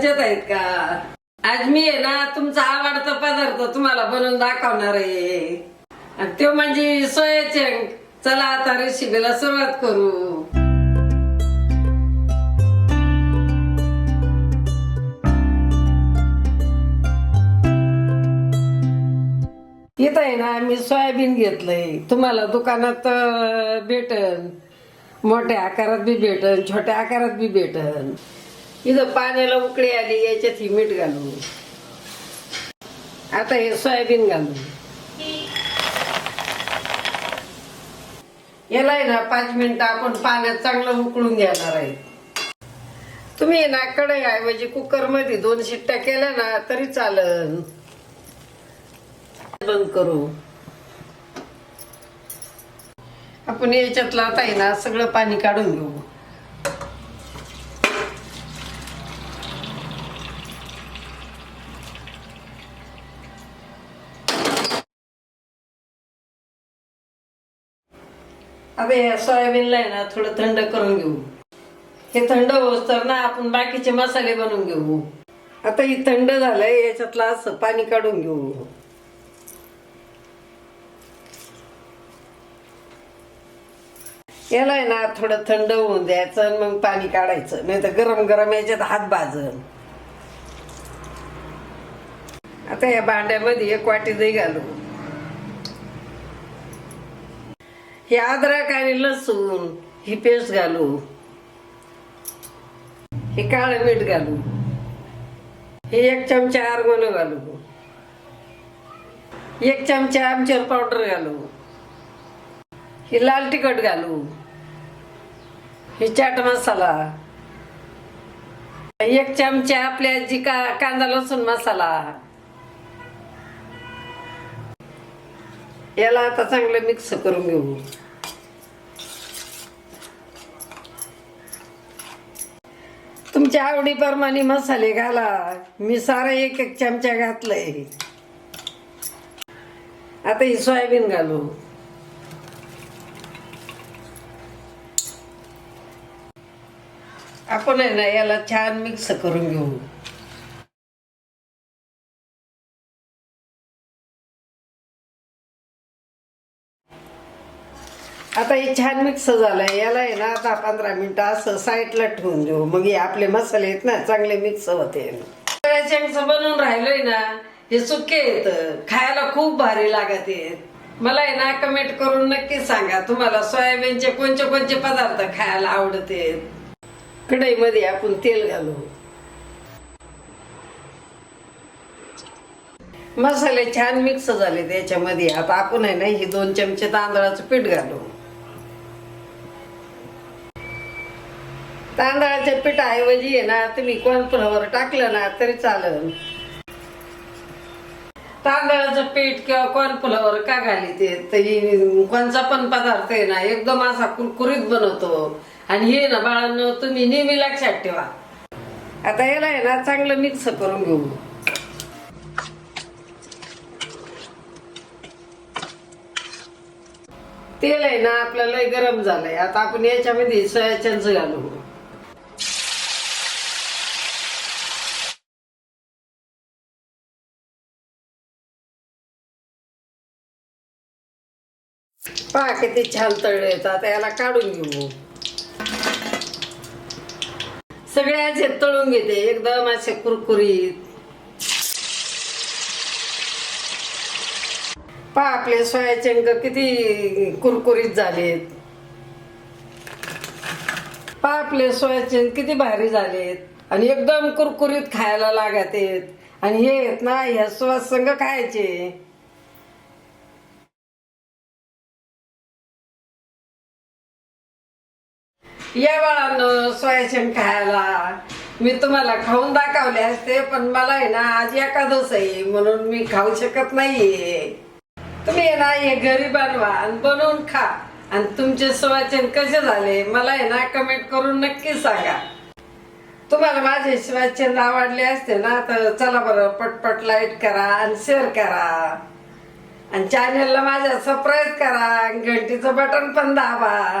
मजेत आहेत का? आज मी आहे ना तुमचा आवडता पदार्थ तुम्हाला बनवून दाखवणार आहे. आणि तो म्हणजे सोयाचे चला आता रेसिपीला सुरुवात करू. इथं आहे ना मी सोयाबीन घेतलंय. तुम्हाला दुकानात भेटन. मोठ्या आकारात बी भेटन छोट्या आकारात बी भेटन. इथं पाण्याला उकळी आली याच्यात ही मीठ घालू आता हे सोयाबीन घालू याला आहे ना पाच मिनिटं आपण पाण्यात चांगलं उकळून घेणार आहे. तुम्ही आहे ना कढई ऐवजी कुकरमध्ये दोन शिट्ट्या केल्या ना तरी चालन. बंद करू. आपण याच्यातलं आता आहे ना सगळं पाणी काढून घेऊ. अबे या सोयाबीनला आहे ना थोडं थंड करून घेऊ. हे थंड होस तर ना आपण बाकीचे मसाले बनवून घेऊ. आता ही थंड झालंय याच्यातलं असं पाणी काढून घेऊ. याला आहे ना थोडं थंड होऊन द्यायचं आणि मग पाणी काढायचं. नाही तर गरम गरम याच्यात हात भाजन. आता या भांड्यामध्ये एक वाटी दही घालू हे अद्रक आणि लसूण ही पेस्ट घालू. हे काळं मीठ घालू. हे एक चमचा आरगोन घालू. एक चमचा आमचूर पावडर घालू. हे लाल तिखट घालू. हे चाट मसाला. एक चमचा आपल्या जी का कांदा लसूण मसाला. याला आता चांगलं मिक्स करून घेऊ. तुमच्या आवडीप्रमाणे मसाले घाला. मी सारा एक एक चमचा घातलंय. आता ही सोयाबीन घालू. आपण आहे ना याला छान मिक्स करून घेऊ. आता हे छान मिक्स झालंय. याला आहे ना दहा पंधरा मिनिटं असं साईडला ठेवून देऊ. मग हे आपले मसाले आहेत ना चांगले मिक्स होते. बनवून राहिलोय ना हे सुके येत खायला खूप भारी लागत मला आहे ना कमेंट करून नक्की सांगा. तुम्हाला सोयाबीनचे कोणते कोणते पदार्थ खायला आवडते कढईमध्ये आपण तेल घालू. मसाले छान मिक्स झाले त्याच्यामध्ये आता आपण आहे ना ही दोन चमचे तांदळाचं पीठ घालू. तांदळाच्या पिठाऐवजी आहे ना तुम्ही कॉर्नफ्लॉवर टाकलं ना तरी चालेल. तांदळाचं पीठ किंवा कॉर्नफ्लॉवर का घाली ते? कोणचा पण पदार्थ आहे ना एकदम असा कुरकुरीत बनवतो. आणि हे ना बाळांनो तुम्ही नेहमी लक्षात ठेवा. आता याला आहे ना चांगलं मिक्स करून घेऊ. तेल आहे ना आपल्याला लय गरम झालंय. आता आपण याच्यामध्ये सोयाचंच घालू. पहा किती छान तळले आता याला काढून घेऊ. सगळे असे तळून घेते एकदम असे कुरकुरीत. पहा आपले सोयाचंक किती कुरकुरीत झालेत. पहा आपले सोयाचंक किती भारी झालेत. आणि एकदम कुरकुरीत खायला लागत आहेत. आणि हे आहेत ना ह्या सुवास संग खायचे. या बाळांनो सोयाचंक खायला. मी तुम्हाला खाऊन दाखवले असते पण मला आहे ना आज एकादश आहे म्हणून मी खाऊ शकत नाहीये. तुम्ही आहे ना हे घरी बनवा आणि बनवून खा. आणि तुमचे शिवाचन कसे झाले मला आहे ना कमेंट करून नक्की सांगा. तुम्हाला माझे शिवाचंद आवडले असते ना तर चला बरं पटपट लाइट करा आणि शेअर करा. आणि चॅनलला माझ्या सबस्क्राईब करा आणि घंटीचं बटन पण दाबा.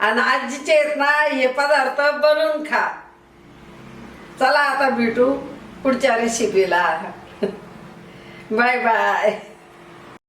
आणि आजीचे आहेत ना हे पदार्थ बनवून खा. चला आता भेटू पुढच्या रेसिपीला बाय बाय